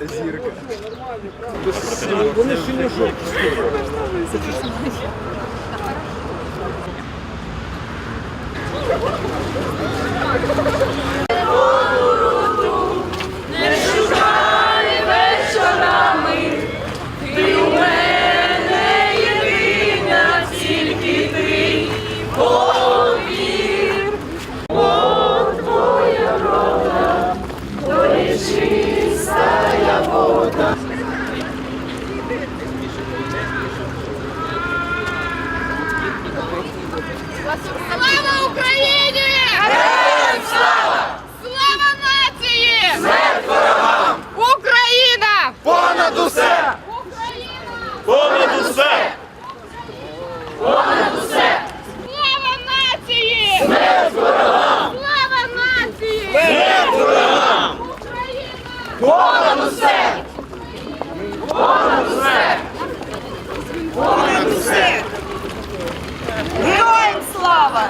Зірка. Вони ще не жовті. Слава Україні! Героям слава! Слава нації! Смерть ворогам! Україна! Понад усе! Україна! Понад усе! Понад усе! Слава нації! Смерть ворогам! Слава нації! Смерть ворогам! Україна! Понад понад усе! Героям слава!